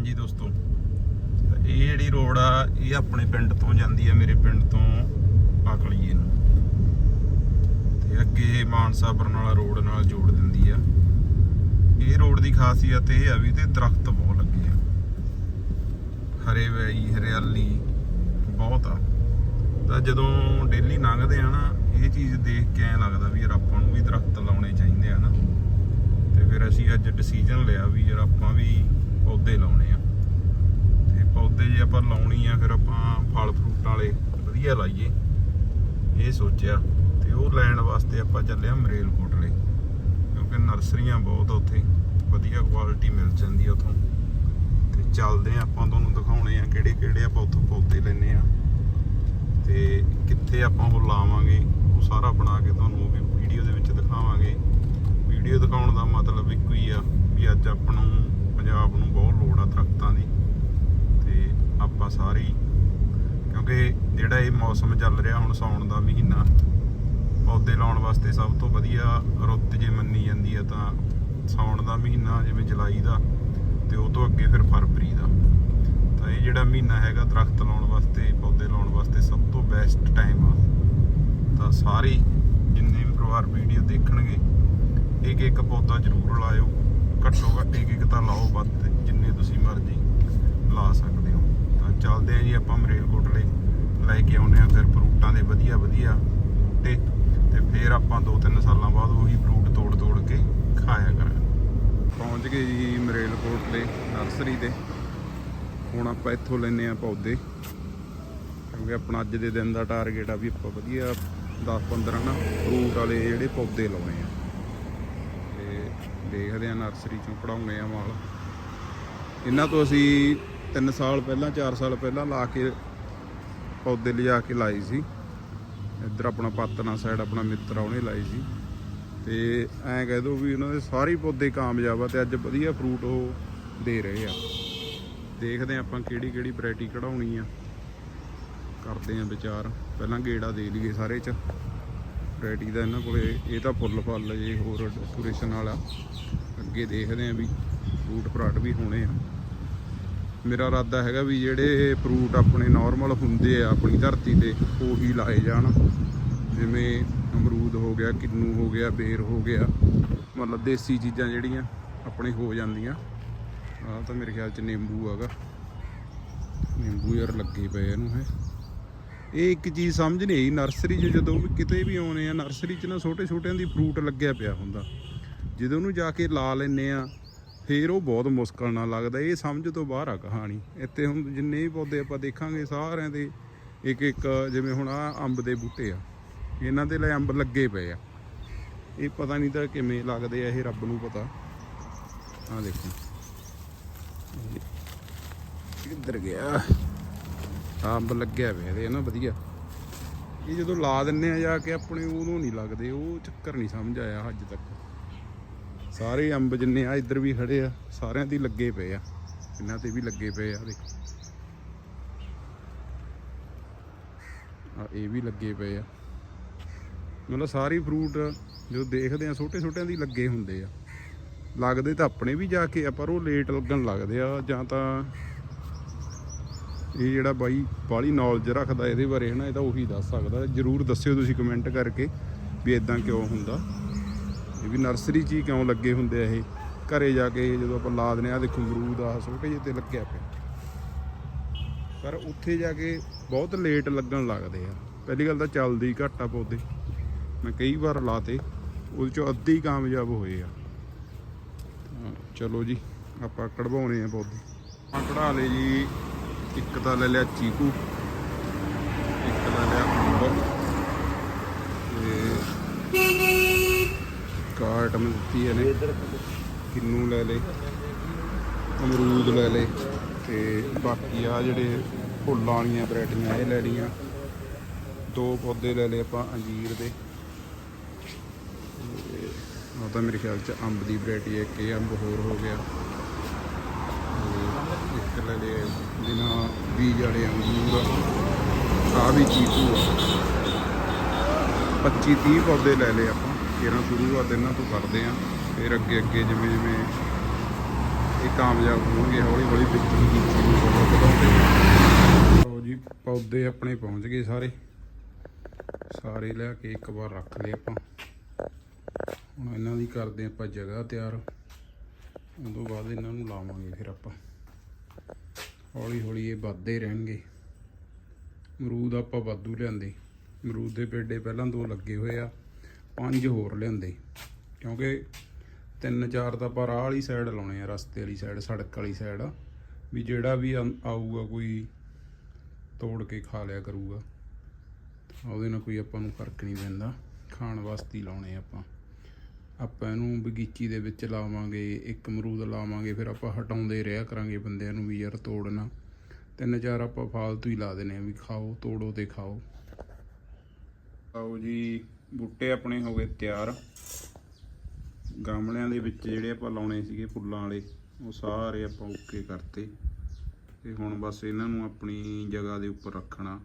ਹਾਂਜੀ ਦੋਸਤੋ। ਇਹ ਜਿਹੜੀ ਰੋਡ ਆ, ਇਹ ਆਪਣੇ ਪਿੰਡ ਤੋਂ ਜਾਂਦੀ ਆ, ਮੇਰੇ ਪਿੰਡ ਤੋਂ ਆਕਲੀਏ ਨੂੰ। ਤੇ ਅੱਗੇ ਮਾਨਸਾ ਬਰਨਾਲਾ ਰੋਡ ਨਾਲ ਜੋੜ ਦਿੰਦੀ ਆ। ਇਹ ਰੋਡ ਦੀ ਖਾਸੀਅਤ ਇਹ ਆ ਵੀ ਤੇ ਦਰਖਤ ਬਹੁਤ ਲੱਗੇ ਆ। ਹਰੇ ਵੈਈ, ਹਰਿਆਲੀ, ਬਹੁਤ ਆ। ਤਾਂ ਜਦੋਂ ਡੇਲੀ ਲੰਘਦੇ ਆ ਨਾ, ਇਹ ਚੀਜ਼ ਦੇਖ ਕੇ ਐ ਲੱਗਦਾ ਵੀ ਯਾਰ ਆਪਾਂ ਨੂੰ ਵੀ ਦਰਖਤ ਲਾਉਣੇ ਚਾਹੀਦੇ ਆ ਨਾ। ਤੇ ਫਿਰ ਅਸੀਂ ਅੱਜ ਡਿਸੀਜਨ ਲਿਆ ਵੀ ਯਾਰ ਆਪਾਂ ਵੀ ਪੌਦੇ ਲਾਉਣੇ ਆ। ਤੇ ਪੌਦੇ ਜੇ ਆਪਾਂ ਲਾਉਣੀ ਆ, ਫਿਰ ਆਪਾਂ ਫਲ ਫਰੂਟ ਵਾਲੇ ਵਧੀਆ ਲਾਈਏ। ਇਹ ਸੋਚਿਆ, ਤੇ ਉਹ ਲੈਣ ਵਾਸਤੇ ਆਪਾਂ ਚੱਲਿਆ ਮਰੇਲਕੋਟਲੇ, ਕਿਉਂਕਿ ਨਰਸਰੀਆਂ ਬਹੁਤ ਉੱਥੇ। ਵਧੀਆ ਕੁਆਲਿਟੀ ਮਿਲ ਜਾਂਦੀ ਆ ਉੱਥੋਂ। ਤੇ ਚੱਲਦੇ ਆ, ਆਪਾਂ ਤੁਹਾਨੂੰ ਦਿਖਾਉਣੇ ਆ ਕਿਹੜੇ ਕਿਹੜੇ ਆਪਾਂ ਉੱਥੋਂ ਪੌਦੇ ਲੈਣੇ ਆ। ਤੇ ਕਿੱਥੇ ਆਪਾਂ ਉਹ ਲਾਵਾਂਗੇ, ਉਹ ਸਾਰਾ ਬਣਾ ਕੇ ਤੁਹਾਨੂੰ ਉਹ ਵੀ ਵੀਡੀਓ ਦੇ ਵਿੱਚ ਦਿਖਾਵਾਂਗੇ। ਵੀਡੀਓ ਦਿਖਾਉਣ ਦਾ ਮਤਲਬ ਇੱਕੋ ਹੀ ਆ ਵੀ ਅੱਜ ਆਪਾਂ ਨੂੰ ਪੰਜਾਬ ਨੂੰ ਬਹੁਤ ਲੋੜ ਆ ਦਰਖਤਾਂ ਦੀ ਤੇ ਆਪਾਂ ਸਾਰੇ। ਹੀ ਕਿਉਂਕਿ ਜਿਹੜਾ ਇਹ ਮੌਸਮ ਚੱਲ ਰਿਹਾ ਹੁਣ ਸਾਉਣ ਦਾ ਮਹੀਨਾ, ਪੌਦੇ ਲਾਉਣ ਵਾਸਤੇ ਸਭ ਤੋਂ ਵਧੀਆ ਰੁੱਤ ਜੇ ਮੰਨੀ ਜਾਂਦੀ ਆ ਤਾਂ ਸਾਉਣ ਦਾ ਮਹੀਨਾ, ਜਿਵੇਂ ਜੁਲਾਈ ਦਾ, ਤੇ ਉਹ ਤੋਂ ਅੱਗੇ ਫਿਰ ਫਰਵਰੀ ਦਾ। ਤਾਂ ਇਹ ਜਿਹੜਾ ਮਹੀਨਾ ਹੈਗਾ ਦਰਖਤ ਲਾਉਣ ਵਾਸਤੇ, ਪੌਦੇ ਲਾਉਣ ਵਾਸਤੇ ਸਭ ਤੋਂ ਬੈਸਟ ਟਾਈਮ ਆ। ਤਾਂ ਸਾਰੇ ਜਿੰਨੇ ਵੀ ਪਰਿਵਾਰ ਵੀਡੀਓ ਦੇਖਣਗੇ ਇੱਕ ਇੱਕ ਪੌਦਾ ਜ਼ਰੂਰ ਲਾਇਓ। ਘੱਟੋ ਘੱਟ ਇੱਕ ਇੱਕ ਤਾਂ ਲਾਓ ਵੱਧ, ਜਿੰਨੇ ਤੁਸੀਂ ਮਰਜ਼ੀ ਲਾ ਸਕਦੇ ਚੱਲਦੇ ਆ ਜੀ ਆਪਾਂ ਮਰੇਲਕੋਟਲੇ ਲੈ ਕੇ ਆਉਨੇ ਆ ਫਿਰ ਫਰੂਟਾਂ ਦੇ ਵਧੀਆ ਵਧੀਆ ਬੂਟੇ ਤੇ ਫਿਰ ਆਪਾਂ 2-3 ਸਾਲਾਂ ਬਾਅਦ ਉਹੀ ਫਰੂਟ ਤੋੜ ਤੋੜ ਕੇ ਖਾਇਆ ਕਰਾਂਗੇ। ਪਹੁੰਚ ਗਏ ਜੀ ਮਰੇਲਕੋਟਲੇ ਨਰਸਰੀ ਤੇ। ਹੁਣ ਆਪਾਂ ਇੱਥੋਂ ਲੈਨੇ ਆ ਪੌਦੇ। ਕਿਉਂਕਿ ਆਪਣਾ ਅੱਜ ਦੇ ਦਿਨ ਦਾ ਟਾਰਗੇਟ ਆ ਵੀ ਆਪਾਂ ਵਧੀਆ 10-15 ਨਾ ਫਰੂਟ ਵਾਲੇ ਜਿਹੜੇ ਪੌਦੇ ਲਾਉਣੇ ਆ। ਤੇ ਦੇਖਦੇ ਆ ਨਰਸਰੀ ਚੋਂ ਕਢਾਉਣੇ ਆ ਮਾਲ। ਇਹਨਾਂ ਤੋਂ ਅਸੀਂ 3 ਸਾਲ ਪਹਿਲਾਂ 4 ਸਾਲ ਪਹਿਲਾਂ ਲਾ ਕੇ ਪੌਦੇ ਲਿਜਾ ਕੇ ਲਾਏ ਸੀ। ਇੱਧਰ ਆਪਣਾ ਪਾਤਨਾ ਸਾਈਡ ਆਪਣਾ ਮਿੱਤਰ ਆ, ਉਹਨੇ ਲਾਈ ਸੀ। ਤੇ ਐਂ ਕਹਿ ਦੋ ਵੀ ਉਹਨਾਂ ਦੇ ਸਾਰੇ ਪੌਦੇ ਕਾਮਯਾਬ ਆ ਤੇ ਅੱਜ ਵਧੀਆ ਫਰੂਟ ਉਹ ਦੇ ਰਹੇ ਆ। ਦੇਖਦੇ ਆ ਆਪਾਂ ਕਿਹੜੀ ਕਿਹੜੀ ਵੈਰਾਈਟੀ ਕਢਾਉਣੀ ਆ। ਕਰਦੇ ਆ ਵਿਚਾਰ। ਪਹਿਲਾਂ ਗੇੜਾ ਦੇ ਲਈਏ ਸਾਰੇ ਚ। ਵੈਰਾਈਟੀ ਦਾ ਇਹਨਾਂ ਕੋਲੇ, ਇਹ ਤਾਂ ਫੁੱਲ ਫਲ ਜੇ ਹੋਰ ਡੈਕੋਰੇਸ਼ਨ ਵਾਲਾ। ਅੱਗੇ ਦੇਖਦੇ ਆ ਵੀ ਫਰੂਟ ਫਰਾਟ ਵੀ ਹੋਣੇ ਆ। ਮੇਰਾ ਇਰਾਦਾ ਹੈਗਾ ਵੀ ਜਿਹੜੇ ਫਰੂਟ ਆਪਣੇ ਨਾਰਮਲ ਹੁੰਦੇ ਆ, ਆਪਣੀ ਧਰਤੀ ਤੇ, ਉਹੀ ਲਾਏ ਜਾਣ। ਜਿਵੇਂ ਅਮਰੂਦ ਹੋ ਗਿਆ, ਕਿੰਨੂ ਹੋ ਗਿਆ, ਬੇਰ ਹੋ ਗਿਆ, ਮਤਲਬ ਦੇਸੀ ਚੀਜ਼ਾਂ ਜਿਹੜੀਆਂ ਆਪਣੇ ਹੋ ਜਾਂਦੀਆਂ। ਆਹ ਤਾਂ ਮੇਰੇ ਖਿਆਲ ਚ ਨਿੰਬੂ ਹੈਗਾ। ਨਿੰਬੂ ਯਾਰ ਲੱਗੇ ਪਏ ਇਹਨੂੰ ਹੈ ਇਹ ਇੱਕ ਚੀਜ਼ ਸਮਝ ਨਹੀਂ ਆਈ। ਨਰਸਰੀ 'ਚ ਜਦੋਂ ਵੀ ਕਿਤੇ ਵੀ ਆਉਨੇ ਆ ਨਰਸਰੀ 'ਚ ਨਾ ਛੋਟੇ ਛੋਟਿਆਂ ਦੀ ਫਰੂਟ ਲੱਗਿਆ ਪਿਆ ਹੁੰਦਾ। ਜਦੋਂ ਉਹਨੂੰ ਜਾ ਕੇ ਲਾ ਲੈਨੇ ਆ ਫੇਰ ਉਹ ਬਹੁਤ ਮੁਸ਼ਕਲ ਨਾਲ ਲੱਗਦਾ, ਇਹ ਸਮਝ ਤੋਂ ਬਾਹਰ ਆ ਕਹਾਣੀ। ਇੱਥੇ ਹੁਣ ਜਿੰਨੇ ਵੀ ਪੌਦੇ ਆਪਾਂ ਦੇਖਾਂਗੇ, ਸਾਰਿਆਂ ਦੇ ਇੱਕ ਇੱਕ ਜਿਵੇਂ ਹੁਣ ਆ ਅੰਬ ਦੇ ਬੂਟੇ ਆ, ਇਹਨਾਂ ਦੇ ਲਈ ਅੰਬ ਲੱਗੇ ਪਏ ਆ। ਇਹ ਪਤਾ ਨਹੀਂ ਤਾਂ ਕਿਵੇਂ ਲੱਗਦੇ ਆ, ਇਹ ਰੱਬ ਨੂੰ ਪਤਾ। ਆ ਦੇਖੋ। ਕਿੱਧਰ ਗਿਆ? ਅੰਬ ਲੱਗਿਆ ਪਿਆ ਇਹਦੇ ਨਾ ਵਧੀਆ। ਇਹ ਜਦੋਂ ਲਾ ਦਿੰਨੇ ਆ ਜਾ ਕੇ ਆਪਣੇ, ਉਦੋਂ ਨਹੀਂ ਲੱਗਦੇ, ਉਹ ਚੱਕਰ ਨਹੀਂ ਸਮਝ ਆਇਆ ਅੱਜ ਤੱਕ। ਸਾਰੇ ਅੰਬ ਜਿੰਨੇ ਆ, ਇੱਧਰ ਵੀ ਖੜੇ ਆ, ਸਾਰਿਆਂ ਦੀ ਲੱਗੇ ਪਏ ਆ। ਇਹਨਾਂ ਤੇ ਵੀ ਲੱਗੇ ਪਏ ਆ ਦੇਖੋ। ਆ ਇਹ ਵੀ ਲੱਗੇ ਪਏ ਆ। ਮਤਲਬ ਸਾਰੇ ਫਰੂਟ ਜੋ ਦੇਖਦੇ ਆ ਛੋਟੇ ਛੋਟਿਆਂ ਦੀ ਲੱਗੇ ਹੁੰਦੇ ਆ। ਲੱਗਦੇ ਤਾਂ ਆਪਣੇ ਵੀ ਜਾ ਕੇ ਆ, ਪਰ ਉਹ ਲੇਟ ਲੱਗਣ ਲੱਗਦੇ ਆ, ਜਾਂ ਤਾਂ ਇਹ ਜਿਹੜਾ ਬਾਈ ਬਾਲੀ ਨੌਲੇਜ ਰੱਖਦਾ ਇਹਦੇ ਬਾਰੇ, ਹਨਾ, ਇਹ ਤਾਂ ਉਹੀ ਦੱਸ ਸਕਦਾ। ਜਰੂਰ ਦੱਸਿਓ ਤੁਸੀਂ ਕਮੈਂਟ ਕਰਕੇ ਵੀ ਇਦਾਂ ਕਿਉਂ ਹੁੰਦਾ। ਵੀ ਨਰਸਰੀ 'ਚ ਹੀ ਕਿਉਂ ਲੱਗੇ ਹੁੰਦੇ ਆ ਇਹ? ਘਰੇ ਜਾ ਕੇ ਜਦੋਂ ਆਪਾਂ ਲਾ ਦਿੰਦੇ ਆ ਦੇਖੋ ਅਮਰੂਦ ਆ ਛੋਟੇ ਜਿਹੇ ਤੇ ਲੱਗਿਆ ਪਿਆ। ਪਰ ਉੱਥੇ ਜਾ ਕੇ ਬਹੁਤ ਲੇਟ ਲੱਗਣ ਲੱਗਦੇ ਆ। ਪਹਿਲੀ ਗੱਲ ਤਾਂ ਚੱਲਦੀ ਹੀ ਘੱਟ ਆ ਪੌਦੇ। ਮੈਂ ਕਈ ਵਾਰ ਲਾਤੇ, ਉਹਦੇ ਚੋਂ ਅੱਧੇ ਹੀ ਕਾਮਯਾਬ ਹੋਏ ਆ। ਚਲੋ ਜੀ, ਆਪਾਂ ਕਢਵਾਉਣੇ ਆ ਪੌਦੇ। ਆਪਾਂ ਕਢਾ ਲਏ ਜੀ, ਇੱਕ ਤਾਂ ਲੈ ਲਿਆ ਚੀਕੂ, ਇੱਕ ਲੈ ਲਿਆ ਅੰਬ ਤੇ ਕਾਰਟ ਮੈਂ ਦਿੱਤੀ ਇਹਨੇ। ਕਿੰਨੂ ਲੈ ਲਏ, ਅਮਰੂਦ ਲੈ ਲਏ ਤੇ ਬਾਕੀ ਆ ਜਿਹੜੇ ਫੁੱਲਾਂ ਵਾਲੀਆਂ ਵੈਰਾਈਟੀਆਂ ਇਹ ਲੈ ਲਈਆਂ। ਦੋ ਪੌਦੇ ਲੈ ਲਏ ਆਪਾਂ ਅੰਜੀਰ ਦੇ। ਉਹ ਤਾਂ ਮੇਰੇ ਖਿਆਲ ਚ ਅੰਬ ਦੀ ਵੈਰਾਈਟੀ ਹੈ ਕਿ ਅੰਬ ਹੋਰ ਹੋ ਗਿਆ। ਤੇ ਇੱਕ ਲੈ ਲਏ ਬਿਨਾ ਬੀਜ ਵਾਲੇ ਅੰਗੂਰ ਆ। ਵੀ ਚੀਕੂ ਆ। 25 30 ਪੌਦੇ ਲੈ ਲਏ ਆਪਾਂ। ਕਿਹੜਾ ਸ਼ੁਰੂਆਤ ਇਹਨਾਂ ਤੋਂ ਕਰਦੇ ਆ। ਫਿਰ ਅੱਗੇ ਅੱਗੇ ਜਿਵੇਂ ਜਿਵੇਂ ਇਹ ਕਾਮਯਾਬ ਹੋਣਗੇ, ਹੌਲੀ ਹੌਲੀ ਵਿੱਚ ਬਗੀਚੀ ਨੂੰ ਬਹੁਤ ਵਧਾਉਂਦੇ ਲਓ ਜੀ, ਪੌਦੇ ਆਪਣੇ ਪਹੁੰਚ ਗਏ ਸਾਰੇ। ਸਾਰੇ ਲਿਆ ਕੇ ਇੱਕ ਵਾਰ ਰੱਖ ਲਏ ਆਪਾਂ। ਹੁਣ ਇਹਨਾਂ ਦੀ ਕਰਦੇ ਆਪਾਂ ਜਗ੍ਹਾ ਤਿਆਰ। ਉਸ ਤੋਂ ਬਾਅਦ ਇਹਨਾਂ ਨੂੰ ਲਾਵਾਂਗੇ ਫਿਰ ਆਪਾਂ। ਹੌਲੀ ਹੌਲੀ ਇਹ ਵੱਧਦੇ ਰਹਿਣਗੇ। ਅਮਰੂਦ ਆਪਾਂ ਵਾਧੂ ਲਿਆਂਦੇ। ਅਮਰੂਦ ਦੇ ਪੇਡੇ ਪਹਿਲਾਂ ਦੋ ਲੱਗੇ ਹੋਏ ਆ। ਪੰਜ ਹੋਰ ਲਿਆਂਦੇ। ਕਿਉਂਕਿ ਤਿੰਨ ਚਾਰ ਤਾਂ ਆਪਾਂ ਰਾਹ ਵਾਲੀ ਸਾਈਡ ਲਾਉਣੇ ਆ, ਰਸਤੇ ਵਾਲੀ ਸਾਈਡ ਸੜਕ ਵਾਲੀ ਸਾਈਡ ਵੀ ਜਿਹੜਾ ਵੀ ਆਂ- ਆਊਗਾ ਕੋਈ ਤੋੜ ਕੇ ਖਾ ਲਿਆ ਕਰੂਗਾ। ਉਹਦੇ ਨਾਲ ਕੋਈ ਆਪਾਂ ਨੂੰ ਫ਼ਰਕ ਨਹੀਂ ਪੈਂਦਾ। ਖਾਣ ਵਾਸਤੇ ਹੀ ਲਾਉਣੇ ਆਪਾਂ। ਆਪਾਂ ਇਹਨੂੰ ਬਗੀਚੀ ਦੇ ਵਿੱਚ ਲਾਵਾਂਗੇ, ਇੱਕ ਅਮਰੂਦ ਲਾਵਾਂਗੇ, ਫਿਰ ਆਪਾਂ ਹਟਾਉਂਦੇ ਰਿਹਾ ਕਰਾਂਗੇ ਬੰਦਿਆਂ ਨੂੰ ਵੀ ਯਾਰ ਤੋੜਨਾ ਤਿੰਨ ਚਾਰ ਆਪਾਂ ਫਾਲਤੂ ਹੀ ਲਾ ਦੇਣੇ ਆ ਵੀ ਖਾਓ, ਤੋੜੋ ਤੇ ਖਾਓ। ਆਓ ਜੀ। ਬੂਟੇ ਆਪਣੇ ਹੋ ਗਏ ਤਿਆਰ। ਗਮਲਿਆਂ ਦੇ ਵਿੱਚ ਜਿਹੜੇ ਆਪਾਂ ਲਾਉਣੇ ਸੀਗੇ ਫੁੱਲਾਂ ਵਾਲੇ, ਉਹ ਸਾਰੇ ਆਪਾਂ ਓਕੇ ਕਰਤੇ। ਤੇ ਹੁਣ ਬਸ ਇਹਨਾਂ ਨੂੰ ਆਪਣੀ ਜਗ੍ਹਾ ਦੇ ਉੱਪਰ ਰੱਖਣਾ।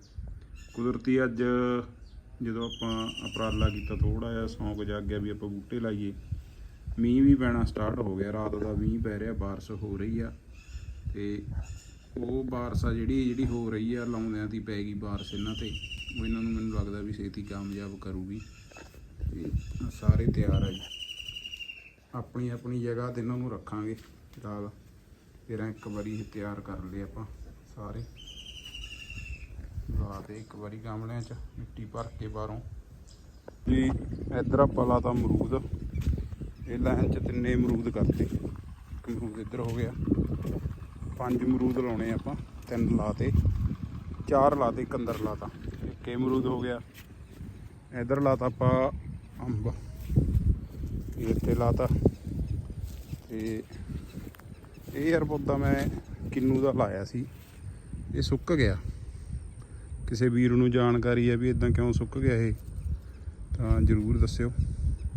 ਕੁਦਰਤੀ ਅੱਜ ਜਦੋਂ ਆਪਾਂ ਉਪਰਾਲਾ ਕੀਤਾ ਥੋੜਾ ਜਿਹਾ ਸੌਂਕ ਜਾਗ ਗਿਆ ਵੀ ਆਪਾਂ ਬੂਟੇ ਲਾਈਏ। ਮੀਂਹ ਵੀ ਪੈਣਾ ਸਟਾਰਟ ਹੋ ਗਿਆ, ਰਾਤ ਦਾ ਮੀਂਹ ਪੈ ਰਿਹਾ, ਬਾਰਿਸ਼ ਹੋ ਰਹੀ ਆ। ਤੇ ਉਹ ਬਾਰਿਸ਼ ਆ ਜਿਹੜੀ ਜਿਹੜੀ ਹੋ ਰਹੀ ਆ, ਲਾਉਂਦਿਆਂ ਦੀ ਪੈ ਗਈ ਬਾਰਿਸ਼ ਇਹਨਾਂ ਤੇ। ਉਹ ਇਹਨਾਂ ਨੂੰ ਮੈਨੂੰ ਲੱਗਦਾ ਵੀ ਛੇਤੀ ਕਾਮਯਾਬ ਕਰੂਗੀ। ਤੇ ਸਾਰੇ ਤਿਆਰ ਆ ਜੀ। ਆਪਣੀ ਆਪਣੀ ਜਗ੍ਹਾ ਤੇ ਇਹਨਾਂ ਨੂੰ ਰੱਖਾਂਗੇ ਦਾਲ। ਫਿਰ ਇੱਕ ਵਾਰੀ ਤਿਆਰ ਕਰ ਲਏ ਆਪਾਂ ਸਾਰੇ। ਲਾ ਦੇ ਇੱਕ ਵਾਰੀ ਗਮਲਿਆਂ 'ਚ, ਮਿੱਟੀ ਭਰ ਕੇ ਬਾਹਰੋਂ। ਜੀ ਇੱਧਰ ਆਪਾਂ ਲਾਤਾ ਅਮਰੂਦ। ਇਹ ਲਾਈਨ 'ਚ ਤਿੰਨੇ ਅਮਰੂਦ ਕਰਤੇ। ਇੱਕ ਅਮਰੂਦ ਇੱਧਰ ਹੋ ਗਿਆ। ਪੰਜ ਅਮਰੂਦ ਲਾਉਣੇ ਆਪਾਂ, ਤਿੰਨ ਲਾਤੇ ਚਾਰ ਲਾਤੇ ਇੱਕ ਅੰਦਰ ਲਾਤਾ ਇੱਕ ਅਮਰੂਦ ਹੋ ਗਿਆ। ਇੱਧਰ ਲਾਤਾ ਆਪਾਂ ਅੰਬ ਤੇ ਇੱਥੇ ਲਾਤਾ। ਤੇ ਇਹ ਯਾਰ ਪੌਦਾ ਮੈਂ ਕਿੰਨੂ ਦਾ ਲਾਇਆ ਸੀ। ਇਹ ਸੁੱਕ ਗਿਆ। ਕਿਸੇ ਵੀਰ ਨੂੰ ਜਾਣਕਾਰੀ ਹੈ ਵੀ ਇਦਾਂ ਕਿਉਂ ਸੁੱਕ ਗਿਆ ਇਹ, ਤਾਂ ਜਰੂਰ ਦੱਸਿਓ।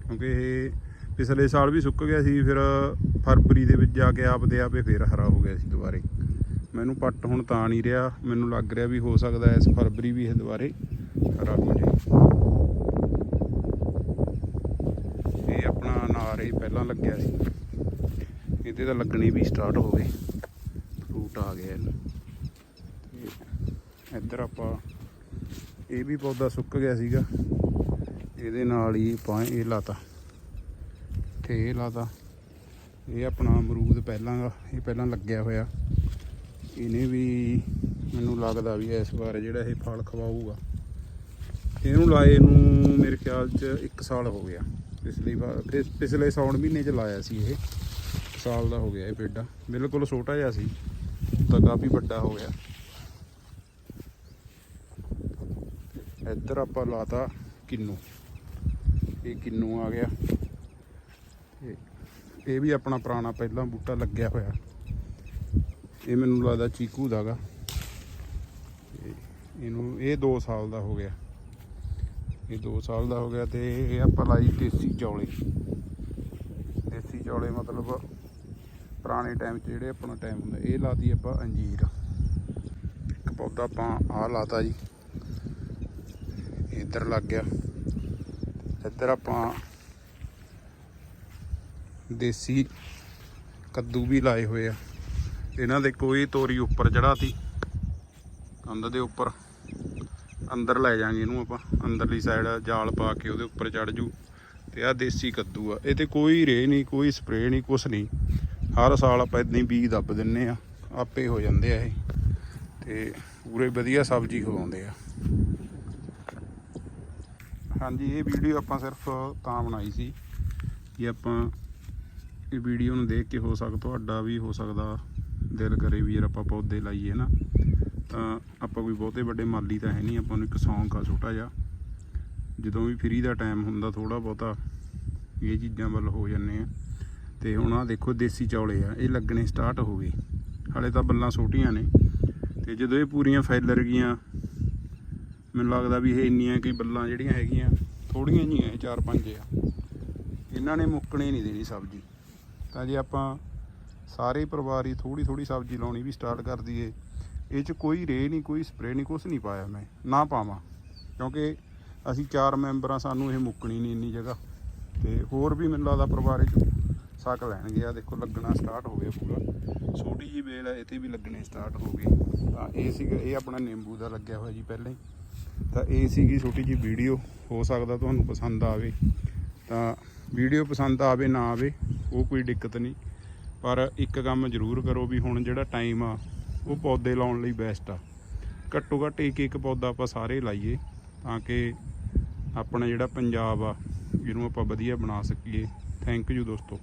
ਕਿਉਂਕਿ ਇਹ ਪਿਛਲੇ ਸਾਲ ਵੀ ਸੁੱਕ ਗਿਆ ਸੀ, ਫਿਰ ਫਰਵਰੀ ਦੇ ਵਿੱਚ ਜਾ ਕੇ ਆਪਦੇ ਆਪੇ ਫੇਰ ਹਰਾ ਹੋ ਗਿਆ ਸੀ ਦੁਬਾਰੇ। ਮੈਨੂੰ ਪੱਟ ਹੁਣ ਤਾਂ ਨਹੀਂ ਰਿਹਾ। ਮੈਨੂੰ ਲੱਗ ਰਿਹਾ ਵੀ ਹੋ ਸਕਦਾ ਇਸ ਫਰਵਰੀ ਵੀ ਇਹ ਦੁਬਾਰੇ ਹਰਾ ਹੋ ਜਾਏ ਇਹ ਆਪਣਾ ਇਹ ਪਹਿਲਾਂ ਲੱਗਿਆ ਸੀ। ਇਹਦੇ ਤਾਂ ਲੱਗਣੇ ਵੀ ਸਟਾਰਟ ਹੋ ਗਏ। ਫਰੂਟ ਆ ਗਿਆ ਇਹਨੂੰ। ਇੱਧਰ ਆਪਾਂ ਇਹ ਵੀ ਪੌਦਾ ਸੁੱਕ ਗਿਆ ਸੀਗਾ। ਇਹਦੇ ਨਾਲ ਹੀ ਆਪਾਂ ਇਹ ਲਾਤਾ। ਤੇ ਇਹ ਲਾਤਾ। ਇਹ ਆਪਣਾ ਅਮਰੂਦ ਪਹਿਲਾਂ ਇਹ ਪਹਿਲਾਂ ਲੱਗਿਆ ਹੋਇਆ। ਇਹਨੇ ਵੀ ਮੈਨੂੰ ਲੱਗਦਾ ਵੀ ਇਸ ਵਾਰ ਜਿਹੜਾ ਇਹ ਫਲ ਖਵਾਊਗਾ। ਇਹਨੂੰ ਲਾਏ ਨੂੰ ਮੇਰੇ ਖਿਆਲ 'ਚ 1 ਸਾਲ ਹੋ ਗਿਆ। ਪਿਛਲੀ ਵਾਰ, ਪਿ- ਪਿਛਲੇ ਸੌਣ ਮਹੀਨੇ 'ਚ ਲਾਇਆ ਸੀ ਇਹ। ਸਾਲ ਦਾ ਹੋ ਗਿਆ ਇਹ ਪੇਡਾ। ਬਿਲਕੁਲ ਛੋਟਾ ਜਿਹਾ ਸੀ, ਹੁਣ ਤਾਂ ਕਾਫੀ ਵੱਡਾ ਹੋ ਗਿਆ। ਇੱਧਰ ਆਪਾਂ ਲਾਤਾ ਕਿੰਨੂ। ਇਹ ਕਿੰਨੂ ਆ ਗਿਆ। ਤੇ ਇਹ ਵੀ ਆਪਣਾ ਪੁਰਾਣਾ ਪਹਿਲਾਂ ਬੂਟਾ ਲੱਗਿਆ ਹੋਇਆ। ਇਹ ਮੈਨੂੰ ਲੱਗਦਾ ਚੀਕੂ ਦਾਗਾ ਤੇ ਇਹਨੂੰ, ਇਹ 2 ਸਾਲ ਦਾ ਹੋ ਗਿਆ। ਇਹ 2 ਸਾਲ ਦਾ ਹੋ ਗਿਆ ਤੇ ਇਹ ਆਪਾਂ ਲਾਈ ਦੇਸੀ ਚੌਲੇ। ਦੇਸੀ ਚੌਲੇ ਮਤਲਬ ਪੁਰਾਣੇ ਟਾਈਮ 'ਚ ਜਿਹੜੇ ਆਪਣਾ ਟਾਈਮ ਹੁੰਦਾ, ਇਹ ਲਾਤੀ ਆਪਾਂ ਅੰਜੀਰ। ਇੱਕ ਪੌਦਾ ਆਪਾਂ ਆਹ ਲਾਤਾ ਜੀ। ਇੱਧਰ ਲੱਗ ਗਿਆ। ਇੱਧਰ ਆਪਾਂ ਦੇਸੀ ਕੱਦੂ ਵੀ ਲਾਏ ਹੋਏ ਆ। ਇਹਨਾਂ ਦੇ ਕੋਈ ਤੋਰੀ ਉੱਪਰ ਚੜਾਤੀ ਕੰਧ ਦੇ ਉੱਪਰ। ਅੰਦਰ ਲੈ ਜਾਾਂਗੇ ਇਹਨੂੰ ਆਪਾਂ। ਅੰਦਰਲੀ ਸਾਈਡ ਜਾਲ ਪਾ ਕੇ ਉਹਦੇ ਉੱਪਰ ਚੜ ਜੂ। ਤੇ ਆ ਦੇਸੀ ਕੱਦੂ ਆ। ਇਹ ਤੇ ਕੋਈ ਰੇ ਨਹੀਂ, ਕੋਈ ਸਪਰੇਅ ਨਹੀਂ, ਕੁਛ ਨਹੀਂ। ਹਰ ਸਾਲ ਆਪਾਂ ਇਦਾਂ ਹੀ ਬੀਜ ਦੱਬ ਦਿੰਨੇ ਆ। ਆਪੇ ਹੋ ਜਾਂਦੇ ਆ ਇਹ। ਤੇ ਪੂਰੇ ਵਧੀਆ ਸਬਜ਼ੀ ਖਵਾਉਂਦੇ ਆ। ਹਾਂਜੀ, ਇਹ ਵੀਡੀਓ ਆਪਾਂ ਸਿਰਫ ਤਾਂ ਬਣਾਈ ਸੀ ਕਿ ਆਪਾਂ ਇਹ ਵੀਡੀਓ ਨੂੰ ਦੇਖ ਕੇ ਹੋ ਸਕਦਾ, ਤੁਹਾਡਾ ਵੀ ਹੋ ਸਕਦਾ, ਦਿਲ ਕਰੇ ਵੀ ਯਾਰ ਆਪਾਂ ਪੌਦੇ ਲਾਈਏ ਨਾ। ਤਾਂ ਆਪਾਂ ਕੋਈ ਬਹੁਤੇ ਵੱਡੇ ਮਾਲੀ ਤਾਂ ਹੈ ਨਹੀਂ, ਆਪਾਂ ਨੂੰ ਇੱਕ ਸ਼ੌਂਕ ਆ ਛੋਟਾ ਜਿਹਾ। ਜਦੋਂ ਵੀ ਫ੍ਰੀ ਦਾ ਟਾਈਮ ਹੁੰਦਾ ਥੋੜਾ ਬਹੁਤਾ, ਇਹ ਚੀਜ਼ਾਂ ਵੱਲ ਹੋ ਜਾਂਦੇ ਆ। ਤੇ ਹੁਣ ਆ ਦੇਖੋ ਦੇਸੀ ਚੌਲੇ ਆ, ਇਹ ਲੱਗਣੇ ਸਟਾਰਟ ਹੋ ਗਏ। ਹਾਲੇ ਤਾਂ ਬੱਲਾਂ ਛੋਟੀਆਂ ਨੇ। ਤੇ ਜਦੋਂ ਇਹ ਪੂਰੀਆਂ ਫੈਲਰ ਗਈਆਂ, ਮੈਨੂੰ ਲੱਗਦਾ ਵੀ ਇਹ ਇੰਨੀਆਂ ਕਈ ਬੱਲਾਂ ਜਿਹੜੀਆਂ ਹੈਗੀਆਂ ਥੋੜੀਆਂ ਜਿਹੀਆਂ ਇਹ ਚਾਰ ਪੰਜ ਆ। ਇਹਨਾਂ ਨੇ ਮੁੱਕਣੇ ਨਹੀਂ ਦੇਣੀ ਸਬਜ਼ੀ। ਤਾਂ ਜੇ ਆਪਾਂ ਸਾਰੇ ਪਰਿਵਾਰ ਹੀ ਥੋੜੀ ਥੋੜੀ ਸਬਜ਼ੀ ਲਾਉਣੀ ਵੀ ਸਟਾਰਟ ਕਰ ਦਈਏ ਇਹ ਚ ਕੋਈ ਰੇ ਨਹੀਂ, ਕੋਈ ਸਪਰੇ ਨਹੀਂ ਕੁਝ ਨਹੀਂ ਪਾਇਆ ਮੈਂ, ਨਾ ਪਾਵਾਂ। ਕਿਉਂਕਿ ਅਸੀਂ ਚਾਰ ਮੈਂਬਰ ਆ ਸਾਨੂੰ ਇਹ ਮੁੱਕਣੀ ਨਹੀਂ ਇੰਨੀ ਜਗ੍ਹਾ। ਤੇ ਹੋਰ ਵੀ ਮੈਨੂੰ ਲੱਗਦਾ ਪਰਿਵਾਰ ਚ ਫਕ ਲੈਣਗੇ ਆ ਦੇਖੋ ਲੱਗਣਾ ਸਟਾਰਟ ਹੋ ਗਿਆ ਪੂਰਾ। ਛੋਟੀ ਜੀ ਬੇਲ ਹੈ ਇੱਥੇ ਵੀ ਲੱਗਣੇ ਸਟਾਰਟ ਹੋ ਗਏ ਤਾਂ ਇਹ ਸੀਗਾ, ਇਹ ਆਪਣਾ ਨਿੰਬੂ ਦਾ ਲੱਗਿਆ ਹੋਇਆ ਜੀ ਪਹਿਲਾਂ ਹੀ। ਤਾਂ ਇਹ ਸੀਗੀ ਛੋਟੀ ਜੀ ਵੀਡੀਓ, ਹੋ ਸਕਦਾ ਤੁਹਾਨੂੰ ਪਸੰਦ ਆਵੇ। ਤਾਂ ਵੀਡੀਓ ਪਸੰਦ ਆਵੇ, ਨਾ ਆਵੇ, ਉਹ ਕੋਈ ਦਿੱਕਤ ਨਹੀਂ। ਪਰ ਇੱਕ ਕੰਮ ਜ਼ਰੂਰ ਕਰੋ ਵੀ ਹੁਣ ਜਿਹੜਾ ਟਾਈਮ ਆ ਉਹ ਪੌਦੇ ਲਾਉਣ ਲਈ ਬੈਸਟ ਆ। ਘੱਟੋ ਘੱਟ ਇੱਕ ਇੱਕ ਪੌਦਾ ਆਪਾਂ ਸਾਰੇ ਲਾਈਏ ਤਾਂ ਕਿ ਆਪਣਾ ਜਿਹੜਾ ਪੰਜਾਬ ਆ ਇਹਨੂੰ ਆਪਾਂ ਵਧੀਆ ਬਣਾ ਸਕੀਏ। ਥੈਂਕ ਯੂ ਦੋਸਤੋ।